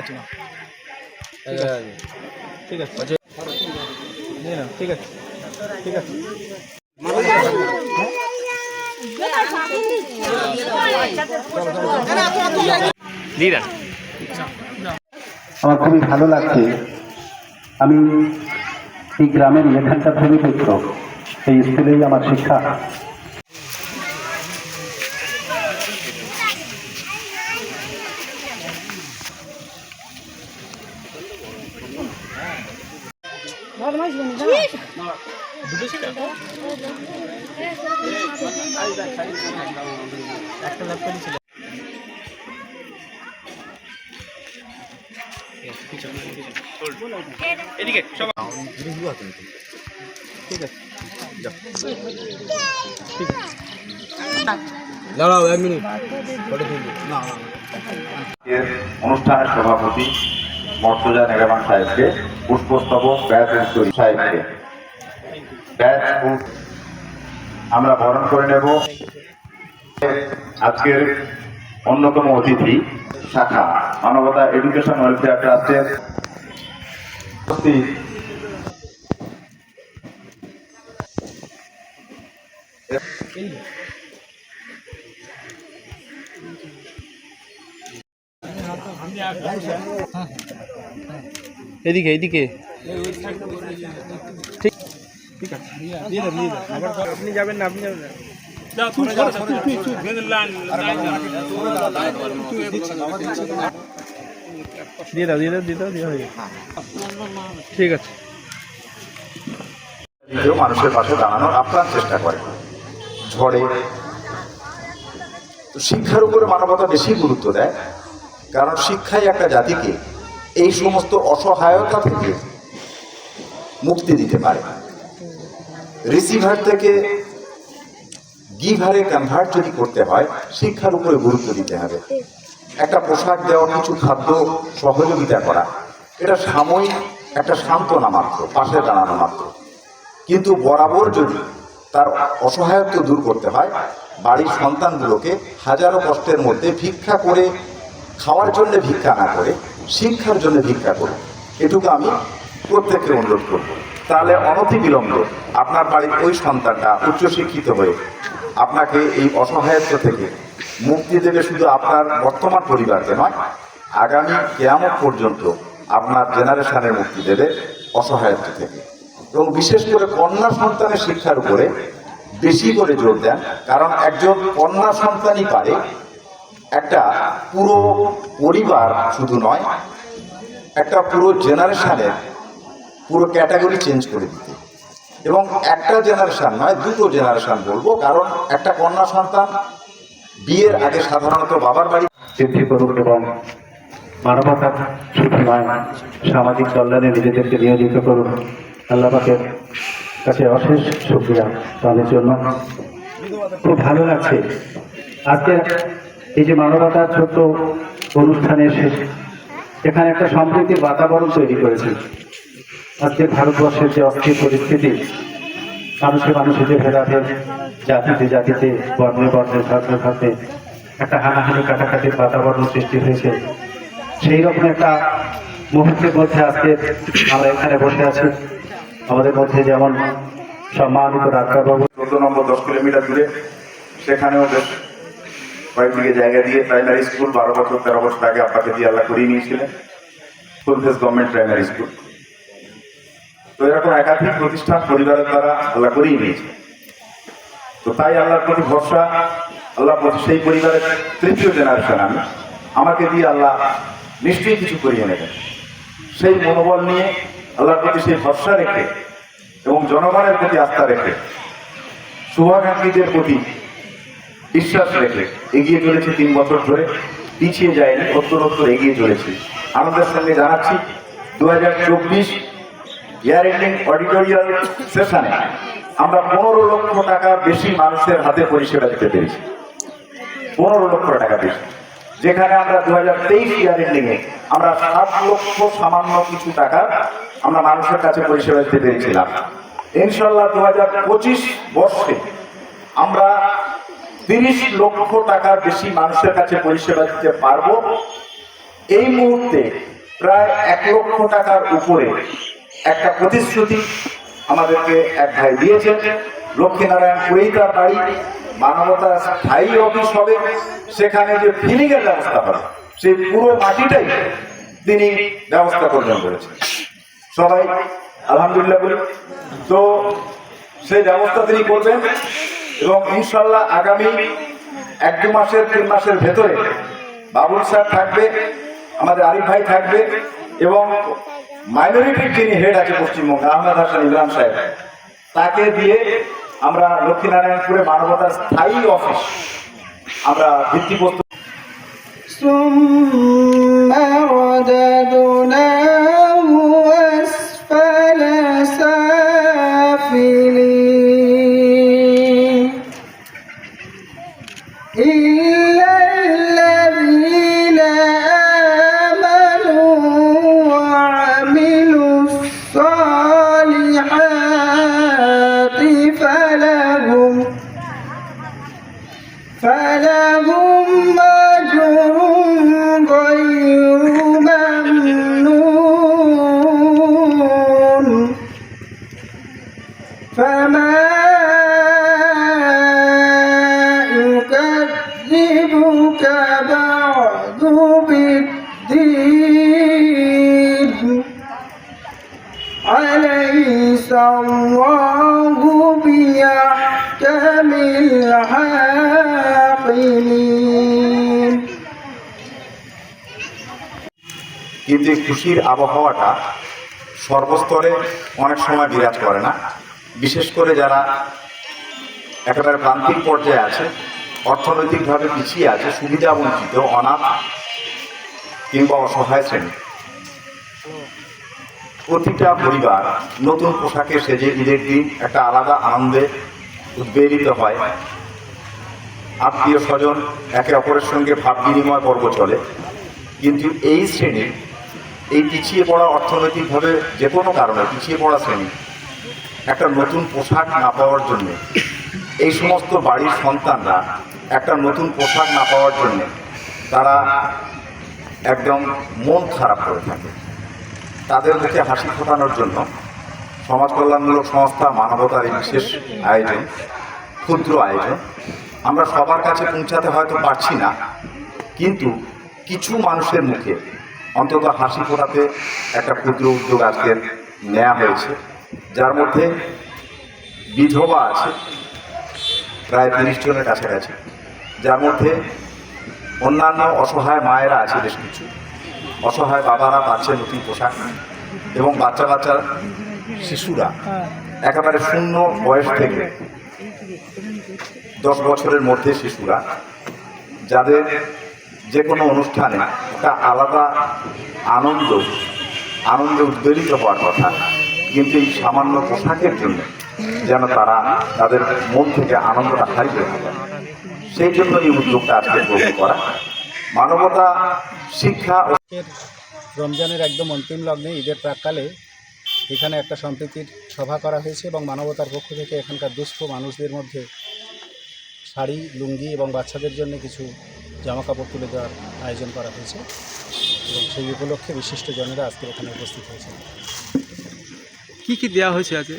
আছে না? ঠিক আছে। ঠিক আছে। ঠিক আছে। আমার খুবই ভালো লাগছে। আমি এই গ্রামের এখানকার ভূমিপুত্র এই স্কুলেই আমার শিক্ষা। একটা ল্যাপটপই ছিল এদিকে সব ঠিক আছে দাঁড়াও এক মিনিট। অনুষ্ঠানের সভাপতি মর্তজা নেগামান সাহেবকে পুষ্পস্তবক ব্যাস সাহেবকে ব্যাস আমরা বরণ করে নেব। আজকের অন্যতম অতিথি শাখা, মানবতা এডুকেশন ওয়েলফেয়ার ট্রাস্টের উপস্থিত এদিকে এদিকে। ঠিক। ঠিক আছে আপনি যাবেন না আপনি যাবেন না। দিয়ে দাও দিয়ে দাও দিয়ে দাও দিয়ে ঠিক আছে। নিজেও মানুষের পাশে দাঁড়ানোর আপ্রাণ চেষ্টা করে। ঝড়ে। তো শিক্ষার উপরে মানবতা বেশি গুরুত্ব দেয়। কারণ শিক্ষাই একটা জাতিকে এই সমস্ত অসহায়তা থেকে মুক্তি দিতে পারে। রিসিভার থেকে গিভারে কনভার্ট যদি করতে হয়, শিক্ষার উপরে গুরুত্ব দিতে হবে। একটা পোশাক দেওয়া, কিছু খাদ্য সহযোগিতা করা, এটা সাময়িক, একটা সান্ত্বনা মাত্র, পাশে দাঁড়ানো মাত্র। কিন্তু বরাবর যদি তার অসহায়ত্ব দূর করতে হয়, বাড়ির সন্তানগুলোকে হাজারো কষ্টের মধ্যে ভিক্ষা করে, খাওয়ার জন্য ভিক্ষা না করে শিক্ষার জন্য ভিক্ষা করে। এটুকু আমি প্রত্যেককে অনুরোধ করব। তাহলে অনতি বিলম্বে আপনার বাড়ির ওই সন্তানটা উচ্চশিক্ষিত হয়ে আপনাকে এই অসহায়ত্ব থেকে মুক্তি দেবে শুধু আপনার বর্তমান পরিবারকে নয়, আগামী কেয়ামত পর্যন্ত আপনার জেনারেশনের মুক্তি দেবে অসহায়ত্ব থেকে। এবং বিশেষ করে কন্যা সন্তানের শিক্ষার উপরে বেশি করে জোর দেন, কারণ একজন কন্যা সন্তানই পারে একটা পুরো পরিবার শুধু নয়, একটা পুরো জেনারেশনের পুরো ক্যাটাগরি চেঞ্জ করে দিতে। এবং একটা জেনারেশন নয়, দুটো জেনারেশন বলব, কারণ একটা কন্যা সন্তান বিয়ের আগে সাধারণত বাবার বাড়ি বৃদ্ধি করুন এবং মানবতা শুধু নয় সামাজিক কল্যাণে নিজেদেরকে নিয়োজিত করুন। আল্লাহ পাকের কাছে অশেষ শুক্রিয়া তাদের জন্য। খুব ভালো লাগছে। আজকে এই যে মানবতার ছোট্ট অনুষ্ঠানে এসে এখানে একটা সম্প্রীতির বাতাবরণ তৈরি করেছে। আজকে ভারতবর্ষের যে অস্থির পরিস্থিতি, মানুষে মানুষের যে ভেদাভেদ, জাতিতে জাতিতে, বর্ণে বর্ণে, ধর্মে ধর্মে একটা হানাহানি কাটাকাটির বাতাবরণ সৃষ্টি হয়েছে। সেই রকম একটা মুহূর্তের মধ্যে আজকে আমরা এখানে বসে আছি। আমাদের মধ্যে যেমন সম্মানিত ডাক্তারবাবু, চোদ্দ নম্বর দশ কিলোমিটার দূরে, সেখানেও বেশ কয়েকদিকে জায়গা দিয়ে প্রাইমারি স্কুল বারো বছর, তেরো বছর আগে আপনাকে দিয়ে আল্লাহ করিয়ে নিয়েছিলেন। ফুলফেস গভর্নমেন্ট প্রাইমারি স্কুল তো এরকম একাধিক প্রতিষ্ঠান পরিবারের দ্বারা আল্লাহ করিয়ে নিয়েছে তো তাই আল্লাহর প্রতি ভরসা, আল্লাহ প্রতি সেই পরিবারের তৃতীয় জেনারেশন আমি। আমাকে দিয়ে আল্লাহ নিশ্চয়ই কিছু করিয়ে নেবেন। সেই মনোবল নিয়ে আল্লাহর প্রতি সেই ভরসা রেখে এবং জনগণের প্রতি আস্থা রেখে শুভাকাঙ্ক্ষীদের প্রতি বিশ্বাস রেখে এগিয়ে চলেছে তিন বছর ধরে, পিছিয়ে যায়নি অত্যরোত্তর এগিয়ে চলেছে। আনন্দের সঙ্গে জানাচ্ছি দু হাজার চব্বিশ ইয়ার এন্ডিং অডিটোরিয়াল সেশনে আমরা পনেরো লক্ষ টাকা বেশি মানুষের হাতে পরিষেবা দিতে পেরেছি। পনেরো লক্ষ টাকা বেশি। যেখানে আমরা দু হাজার তেইশ ইয়ার এন্ডিং এ আমরা সাত লক্ষ সামান্য কিছু টাকা আমরা মানুষের কাছে পরিষেবা দিতে পেরেছিলাম। ইনশাল্লাহ দু হাজার পঁচিশ বর্ষে আমরা তিরিশ লক্ষ টাকার বেশি মানুষের কাছে পরিষেবা দিতে পারব। এই মুহূর্তে প্রায় এক লক্ষ টাকার উপরে একটা প্রতিশ্রুতি আমাদেরকে এক ভাই দিয়েছেন। লক্ষ্মীনারায়ণ তার বাড়ি, মানবতার স্থায়ী অফিস হবে। সেখানে যে ফিলিং এর ব্যবস্থা হবে, সেই পুরো মাটিটাই তিনি ব্যবস্থা করবেন বলেছেন সবাই আলহামদুলিল্লাহ বলি। তো সেই ব্যবস্থা তিনি করবেন। এবং ইনশাল্লাহ আগামী এক দু মাসের, তিন মাসের ভেতরে বাবুল স্যার থাকবে, আমাদের আরিফ ভাই থাকবে এবং মাইনরিটির যিনি হেড আছে পশ্চিমবঙ্গে, আহমেদ হাসান ইমরান সাহেব, তাকে দিয়ে আমরা লক্ষ্মীনারায়ণপুরে মানবতার স্থায়ী অফিস আমরা ভিত্তিপ্রস্তর খুশির আবহাওয়াটা সর্বস্তরে অনেক সময় বিরাজ করে না। বিশেষ করে যারা একেবারে প্রান্তিক পর্যায়ে আছে, অর্থনৈতিকভাবে পিছিয়ে আছে, সুবিধা বঞ্চিত, অনাথ কিংবা অসহায় শ্রেণি। প্রতিটা পরিবার নতুন পোশাকে সেজে ঈদের দিন একটা আলাদা আনন্দে উদ্বেলিত হয়। আত্মীয় স্বজন একে অপরের সঙ্গে ভাব বিনিময় পর্ব চলে। কিন্তু এই শ্রেণি এই পিছিয়ে পড়া অর্থনৈতিকভাবে যে কোনো কারণে, পিছিয়ে পড়া শ্রেণি, একটা নতুন পোশাক না পাওয়ার জন্য, এই সমস্ত বাড়ির সন্তানরা একটা নতুন পোশাক না পাওয়ার জন্য তারা একদম মন খারাপ করে থাকে। তাদের মুখে হাসি ফোটানোর জন্য সমাজ কল্যাণমূলক সংস্থা মানবতার এই বিশেষ আয়োজন, ক্ষুদ্র আয়োজন, আমরা সবার কাছে পৌঁছাতে হয়তো পারছি না, কিন্তু কিছু মানুষের মুখে অন্তত হাসি ফোটাতে একটা ক্ষুদ্র উদ্যোগ আজকে নেওয়া হয়েছে। যার মধ্যে বিধবা আছে, প্রায় তিরিশ জনের কাছাকাছি। যার মধ্যে অন্যান্য অসহায় মায়েরা আছে বেশ কিছু। অসহায় বাবারা পাচ্ছে নতুন পোশাক এবং বাচ্চা বাচ্চা শিশুরা একেবারে শূন্য বয়স থেকে দশ বছরের মধ্যে শিশুরা, যাদের যে কোনো অনুষ্ঠানে একটা আলাদা আনন্দ, আনন্দে উদ্বেলিত হওয়ার কথা। কিন্তু এই সামান্য পোশাকের জন্য যেন তারা তাদের মন থেকে আনন্দটা হারিয়ে ফেলে। সেই জন্য এই উদ্যোগটা আজকে গ্রহণ করা। মানবতা, শিক্ষা রমজানের একদম অন্তিম লগ্নে, ঈদের প্রাককালে এখানে একটা সম্প্রীতির সভা করা হয়েছে এবং মানবতার পক্ষ থেকে এখানকার দুস্থ মানুষদের মধ্যে শাড়ি, লুঙ্গি এবং বাচ্চাদের জন্য কিছু জামাকাপড় তুলে দেওয়ার আয়োজন করা হয়েছে এবং সেই উপলক্ষে বিশিষ্ট জনেরা আজকে এখানে উপস্থিত হয়েছে কি কি দেওয়া হয়েছে আজকে?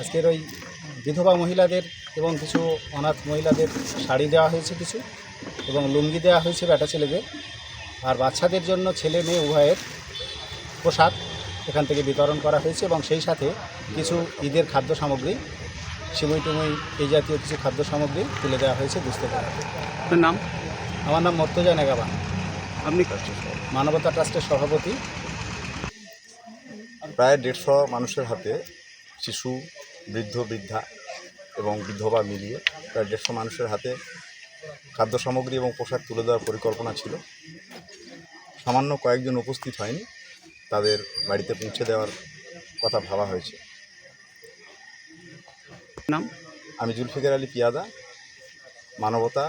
আজকের ওই বিধবা মহিলাদের এবং কিছু অনাথ মহিলাদের শাড়ি দেওয়া হয়েছে কিছু এবং লুঙ্গি দেওয়া হয়েছে বেটা ছেলেদের। আর বাচ্চাদের জন্য ছেলে মেয়ে উভয়ের পোশাক এখান থেকে বিতরণ করা হয়েছে এবং সেই সাথে কিছু ঈদের খাদ্য সামগ্রী সিমুই টুমুই এই জাতীয় কিছু খাদ্য সামগ্রী তুলে দেওয়া হয়েছে হাতে। আপনার নাম? আমার নাম মর্তজা নেগাবান আপনি মানবতা ট্রাস্টের সভাপতি। প্রায় দেড়শো মানুষের হাতে শিশু বৃদ্ধ বৃদ্ধা এবং বিধবা মিলিয়ে প্রায় দেড়শো মানুষের হাতে খাদ্য সামগ্রী এবং পোশাক তুলে দেওয়ার পরিকল্পনা ছিল। সামান্য কয়েকজন উপস্থিত হয়নি তাদের বাড়িতে পৌঁছে দেওয়ার কথা ভাবা হয়েছে। নাম? আমি জুলফিকার আলী পিয়াদা মানবতা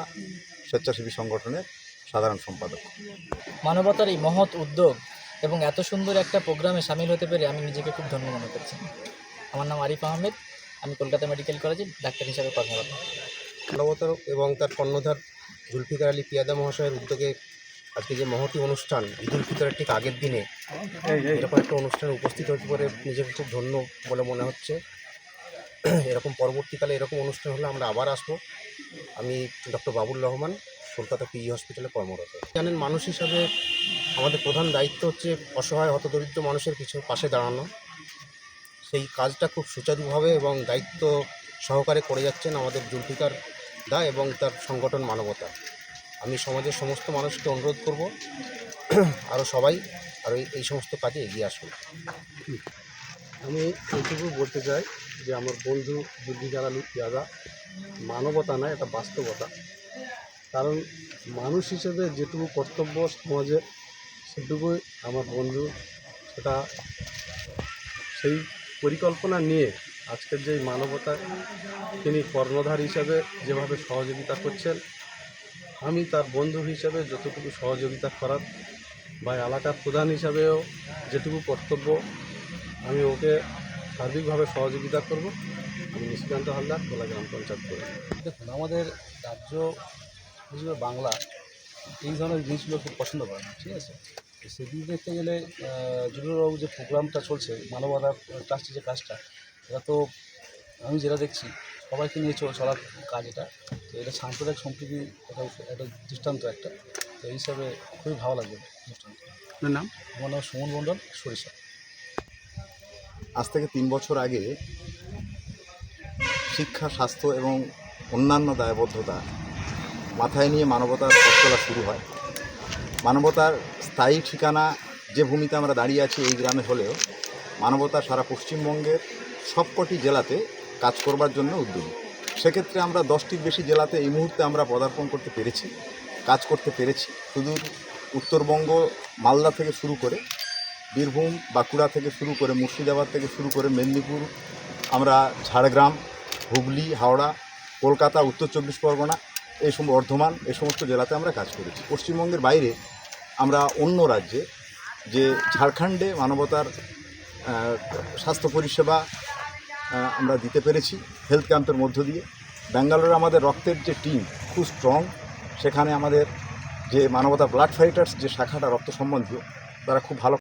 স্বেচ্ছাসেবী সংগঠনের সাধারণ সম্পাদক। মানবতার এই মহৎ উদ্যোগ এবং এত সুন্দর একটা প্রোগ্রামে সামিল হতে পেরে আমি নিজেকে খুব ধন্য মনে করছি। আমার নাম আরিফ আহমেদ আমি কলকাতা মেডিকেল কলেজে ডাক্তার হিসাবে কর্মরত। মানবতার এবং তার কর্ণধার জুলফিকার আলী পিয়াদা মহাশয়ের উদ্যোগে আজকে যে মহতি অনুষ্ঠান ঈদ উল ফিতরের ঠিক আগের দিনে এরকম একটা অনুষ্ঠানে উপস্থিত হতে পারে নিজেকে খুব ধন্য বলে মনে হচ্ছে। এরকম পরবর্তীকালে এরকম অনুষ্ঠান হলে আমরা আবার আসব। আমি ডক্টর বাবুল রহমান, কলকাতা পিই হসপিটালে কর্মরত। জানেন মানুষ হিসাবে আমাদের প্রধান দায়িত্ব হচ্ছে অসহায়, হতদরিদ্র মানুষের কিছু পাশে দাঁড়ানো। সেই কাজটা খুব সুচারুভাবে এবং দায়িত্ব সহকারে করে যাচ্ছেন আমাদের জুলফিকার দা এবং তার সংগঠন মানবতা। আমি সমাজের সমস্ত মানুষকে অনুরোধ করব আরও সবাই আরও এই- সমস্ত কাজে এগিয়ে আসুন। আমি এইটুকু বলতে চাই যে আমার বন্ধু আলী দাদা মানবতা নয় এটা বাস্তবতা। কারণ মানুষ হিসেবে যেটুকু কর্তব্য সমাজে, সেটুকুই আমার বন্ধু, সেটা সেই পরিকল্পনা নিয়ে আজকের যে মানবতা, তিনি কর্ণধার হিসাবে যেভাবে সহযোগিতা করছেন, আমি তার বন্ধু হিসাবে যতটুকু সহযোগিতা করার বা এলাকার প্রধান হিসাবেও যেটুকু কর্তব্য, আমি ওকে সার্বিকভাবে সহযোগিতা করব। আমি নিশিকান্ত হালদার কোলা গ্রাম পঞ্চায়েত করি দেখুন আমাদের রাজ্য হিসেবে বাংলা এই ধরনের জিনিসগুলো খুব পছন্দ করে না ঠিক আছে? তো সেদিক দেখতে গেলে জুলুরবাবু যে প্রোগ্রামটা চলছে মানবতা ট্রাস্টের যে কাজটা এটা তো আমি যেটা দেখছি সবাইকে নিয়ে চল চলার কাজ এটা। তো এটা সাম্প্রদায়িক সম্প্রীতি একটা একটা দৃষ্টান্ত একটা। তো এই হিসাবে খুবই ভালো লাগবে অনুষ্ঠানটা আপনার নাম? আমার নাম সুমন মণ্ডল সরিষা। আজ থেকে তিন বছর আগে শিক্ষা, স্বাস্থ্য এবং অন্যান্য দায়বদ্ধতা মাথায় নিয়ে মানবতার পথ চলা শুরু হয়। মানবতার স্থায়ী ঠিকানা যে ভূমিতে আমরা দাঁড়িয়ে আছি এই গ্রামে হলেও মানবতা সারা পশ্চিমবঙ্গের সবকটি জেলাতে কাজ করবার জন্য উদ্যোগী। সেক্ষেত্রে আমরা দশটির বেশি জেলাতে এই মুহূর্তে আমরা পদার্পণ করতে পেরেছি, কাজ করতে পেরেছি। সুদূর উত্তরবঙ্গ, মালদা থেকে শুরু করে বীরভূম, বাঁকুড়া থেকে শুরু করে মুর্শিদাবাদ থেকে শুরু করে মেদিনীপুর, আমরা ঝাড়গ্রাম হুগলি, হাওড়া, কলকাতা, উত্তর চব্বিশ পরগনা, এই সম, বর্ধমান, এই সমস্ত জেলাতে আমরা কাজ করেছি। পশ্চিমবঙ্গের বাইরে আমরা অন্য রাজ্যে যে ঝাড়খণ্ডে মানবতার স্বাস্থ্য পরিষেবা আমরা দিতে পেরেছি হেলথ ক্যাম্পের মধ্য দিয়ে। ব্যাঙ্গালোরে আমাদের রক্তের যে টিম খুব স্ট্রং সেখানে আমাদের যে মানবতা ব্লাড ফাইটার্স যে শাখাটা রক্ত সম্বন্ধীয়, তারা খুব ভালো